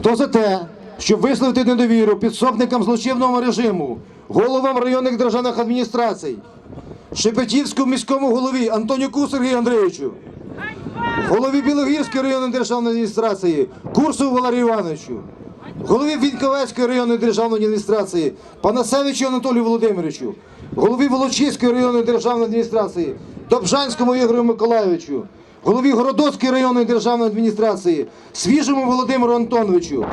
Хто за те, щоб висловити недовіру підсобникам злочинного режиму, головам районних державних адміністрацій, Шепетівському міському голові Антонюку Сергію Андрійовичу, голові Білогірської районної державної адміністрації Курсу Валерію Івановичу, голові Віньковецької районної державної адміністрації Панасевичу Анатолію Володимировичу, голові Волочиської районної державної адміністрації Добжанському Ігорю Миколайовичу, голові Городоцької районної державної адміністрації Свіжому Володимиру Антоновичу,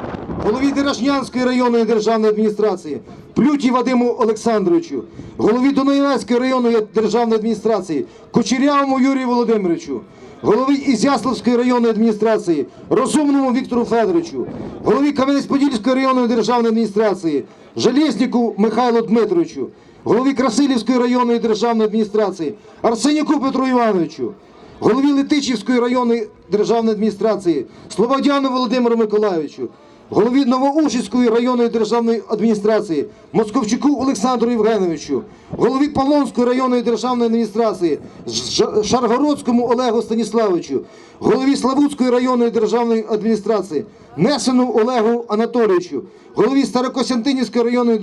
голові Деражнянської районної державної адміністрації Плюті Вадиму Олександровичу, голові Дунаєвецької районної державної адміністрації Кучерявому Юрію Володимировичу, голові Ізяславської районної адміністрації Розумному Віктору Федоровичу, голові Кам'янець-Подільської районної державної адміністрації Железніку Михайлу Дмитровичу, голові Красилівської районної державної адміністрації Арсенюку Петру Івановичу, голові Летичівської районної державної адміністрації Слободяну Володимиру Миколайовичу, голові Новоушицької районної державної адміністрації Московчуку Олександру Євгеновичу, голові Полонської районної державної адміністрації Шаргородському Олегу Станіславовичу, голові Славутської районної державної адміністрації Несену Олегу Анатолійовичу, голові Старокостянтинівської районної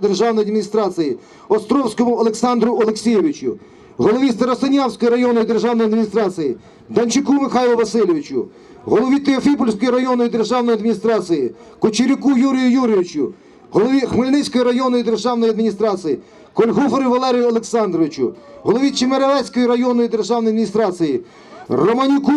державної адміністрації Островському Олександру Олексійовичу, голові Старосинявської районної державної адміністрації Данчуку Михайлу Васильовичу, голові Теофіпольської районної державної адміністрації Кочерюку Юрію Юрійовичу, голові Хмельницької районної державної адміністрації Кольгуфору Валерію Олександровичу, голові Чемеревецької районної державної адміністрації Романюку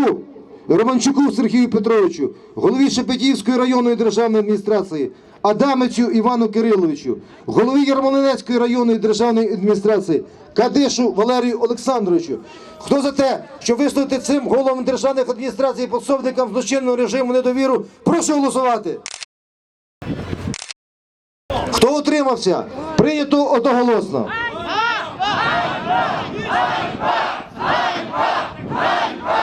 Романчуку Сергію Петровичу, голові Шепетівської районної державної адміністрації Адамичу Івану Кириловичу, голові Ярмолинецької районної державної адміністрації Кадишу Валерію Олександровичу. Хто за те, щоб висловити цим головам державних адміністрацій і пособникам злочинного режиму недовіру, прошу голосувати. Хто утримався? Прийнято одноголосно.